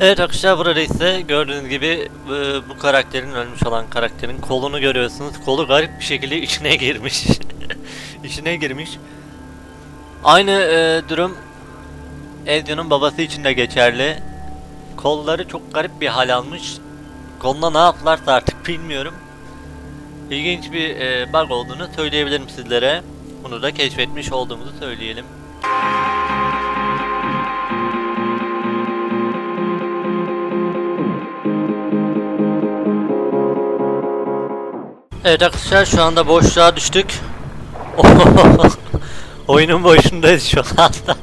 Evet arkadaşlar burada ise gördüğünüz gibi bu, bu karakterin ölmüş olan karakterin kolunu görüyorsunuz. Kolu garip bir şekilde içine girmiş. içine girmiş. Aynı e, durum Ezio'nun babası için de geçerli. Kolları çok garip bir hal almış. Koluna ne yaptılarsa artık bilmiyorum. İlginç bir e, bug olduğunu söyleyebilirim sizlere. Bunu da keşfetmiş olduğumuzu söyleyelim. Evet arkadaşlar şu anda boşluğa düştük. Oyunun boşundayız şu anda.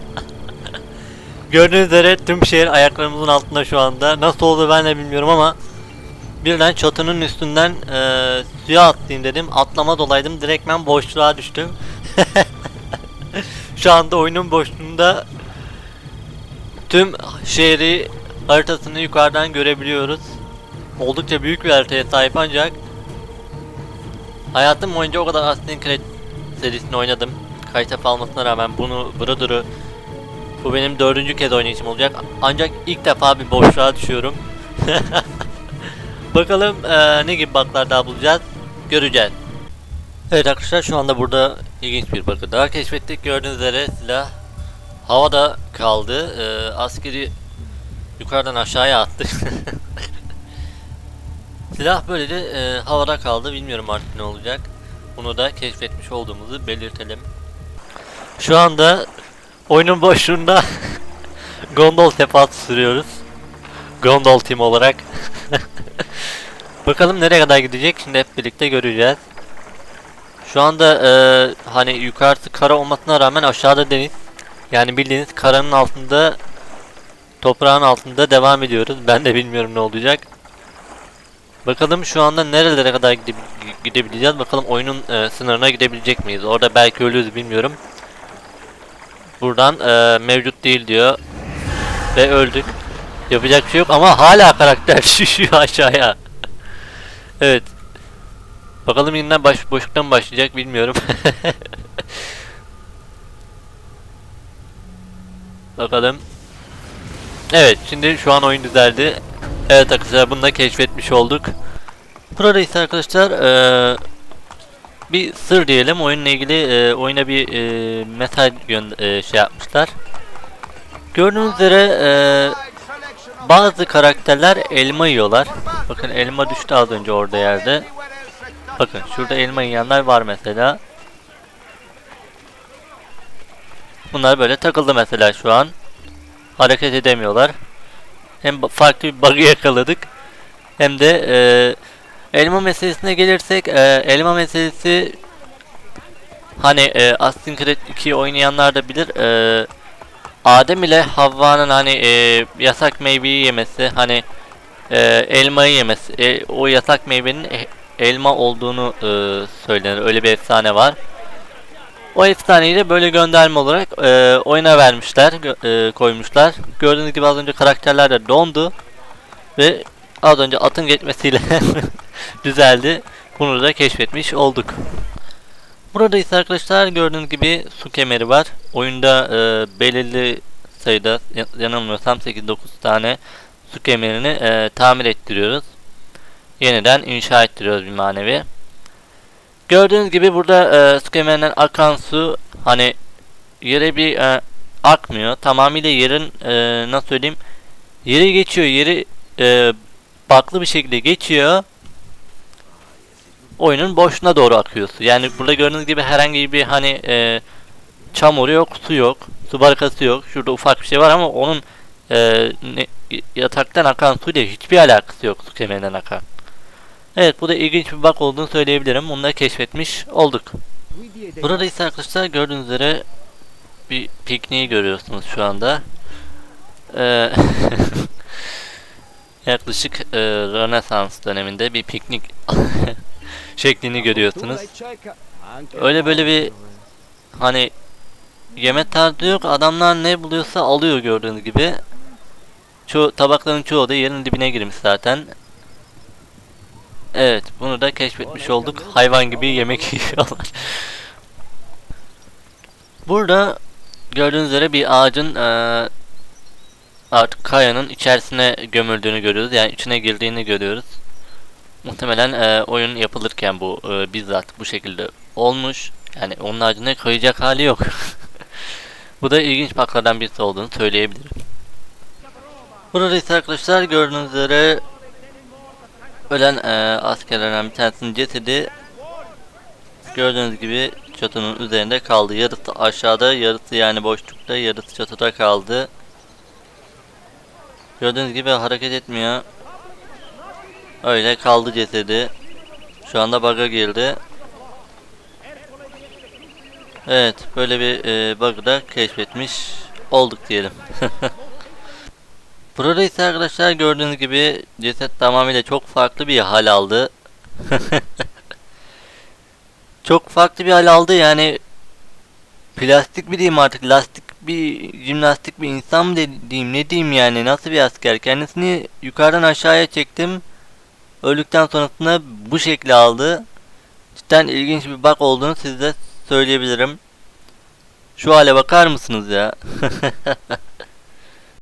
Gördüğünüz üzere tüm şehir ayaklarımızın altında şu anda. Nasıl oldu ben de bilmiyorum ama birden çatının üstünden eee suya atlayayım dedim. Atlama dolaydım. Direktmen boşluğa düştüm. şu anda oyunun boşluğunda tüm şehri haritasını yukarıdan görebiliyoruz. Oldukça büyük bir haritaya sahip ancak Hayatım boyunca o kadar Assassin's Creed serisini oynadım. Kaç defa almasına rağmen bunu Brother'ı bu benim dördüncü kez oynayışım olacak. Ancak ilk defa bir boşluğa düşüyorum. Bakalım eee, ne gibi bug'lar daha bulacağız. Göreceğiz. Evet arkadaşlar şu anda burada ilginç bir bug'ı daha keşfettik. Gördüğünüz üzere silah havada kaldı. Eee, askeri yukarıdan aşağıya attı. Silah böylece e, havada kaldı. Bilmiyorum artık ne olacak. Bunu da keşfetmiş olduğumuzu belirtelim. Şu anda oyunun boşluğunda gondol sefası sürüyoruz. Gondol team olarak. Bakalım nereye kadar gidecek şimdi hep birlikte göreceğiz. Şu anda e, hani yukarısı kara olmasına rağmen aşağıda deniz. Yani bildiğiniz karanın altında toprağın altında devam ediyoruz. Ben de bilmiyorum ne olacak. Bakalım şu anda nerelere kadar gide- gidebileceğiz. Bakalım oyunun e, sınırına gidebilecek miyiz? Orada belki ölürüz bilmiyorum. Buradan e, mevcut değil diyor. Ve öldük. Yapacak şey yok ama hala karakter düşüyor aşağıya. evet. Bakalım yeniden baş, boşluktan başlayacak bilmiyorum. Bakalım. Evet şimdi şu an oyun düzeldi. Evet arkadaşlar bunu da keşfetmiş olduk. Burada ise arkadaşlar eee, bir sır diyelim oyunla ilgili eee, oyuna bir eee, mesaj eee, şey yapmışlar. Gördüğünüz üzere eee, bazı karakterler elma yiyorlar. Bakın elma düştü az önce orada yerde. Bakın şurada elma yiyenler var mesela. Bunlar böyle takıldı mesela şu an. Hareket edemiyorlar. Hem farklı bir bug'ı yakaladık. Hem de e, elma meselesine gelirsek e, elma meselesi hani e, Assassin's Creed 2'yi oynayanlar da bilir. E, Adem ile Havva'nın hani e, yasak meyveyi yemesi hani e, elmayı yemesi e, o yasak meyvenin e- elma olduğunu e, söylenir. Öyle bir efsane var. O efsaneyi de böyle gönderme olarak e, oyuna vermişler, e, koymuşlar. Gördüğünüz gibi az önce karakterler de dondu ve az önce atın geçmesiyle düzeldi. Bunu da keşfetmiş olduk. Burada ise arkadaşlar gördüğünüz gibi su kemeri var. Oyunda e, belirli sayıda ya- yanılmıyorsam 8-9 tane su kemerini e, tamir ettiriyoruz. Yeniden inşa ettiriyoruz bir manevi. Gördüğünüz gibi burada e, su kemerinden akan su hani yere bir e, akmıyor. Tamamıyla yerin e, nasıl söyleyeyim yeri geçiyor. Yeri e, baklı bir şekilde geçiyor. Oyunun boşluğuna doğru akıyor su. Yani burada gördüğünüz gibi herhangi bir hani e, çamur yok, su yok, su barikası yok. Şurada ufak bir şey var ama onun e, ne, yataktan akan suyla hiçbir alakası yok su kemerinden akan. Evet bu da ilginç bir bug olduğunu söyleyebilirim. Bunu da keşfetmiş olduk. Burada ise arkadaşlar gördüğünüz üzere bir pikniği görüyorsunuz şu anda. Ee, yaklaşık e, Rönesans döneminde bir piknik şeklini görüyorsunuz. Öyle böyle bir hani yemek tarzı yok. Adamlar ne buluyorsa alıyor gördüğünüz gibi. Çoğu tabakların çoğu da yerin dibine girmiş zaten. Evet, bunu da keşfetmiş olduk. Hayvan gibi yemek yiyorlar. Burada gördüğünüz üzere bir ağacın eee, artık kayanın içerisine gömüldüğünü görüyoruz. Yani içine girdiğini görüyoruz. Muhtemelen e, oyun yapılırken bu e, bizzat bu şekilde olmuş. Yani onun haricinde kayacak hali yok. bu da ilginç baklardan birisi olduğunu söyleyebilirim. Burada ise arkadaşlar gördüğünüz üzere ölen e, askerlerden bir tanesinin cesedi gördüğünüz gibi çatının üzerinde kaldı. Yarısı aşağıda, yarısı yani boşlukta, yarısı çatıda kaldı. Gördüğünüz gibi hareket etmiyor. Öyle kaldı cesedi. Şu anda bug'a girdi. Evet, böyle bir e, bug'ı da keşfetmiş olduk diyelim. Burada ise arkadaşlar gördüğünüz gibi ceset tamamıyla çok farklı bir hal aldı. çok farklı bir hal aldı yani plastik mi diyeyim artık lastik bir jimnastik bir insan mı de- diyeyim ne diyeyim yani nasıl bir asker? Kendisini yukarıdan aşağıya çektim. Öldükten sonrasında bu şekli aldı. Cidden ilginç bir bak olduğunu size söyleyebilirim. Şu hale bakar mısınız ya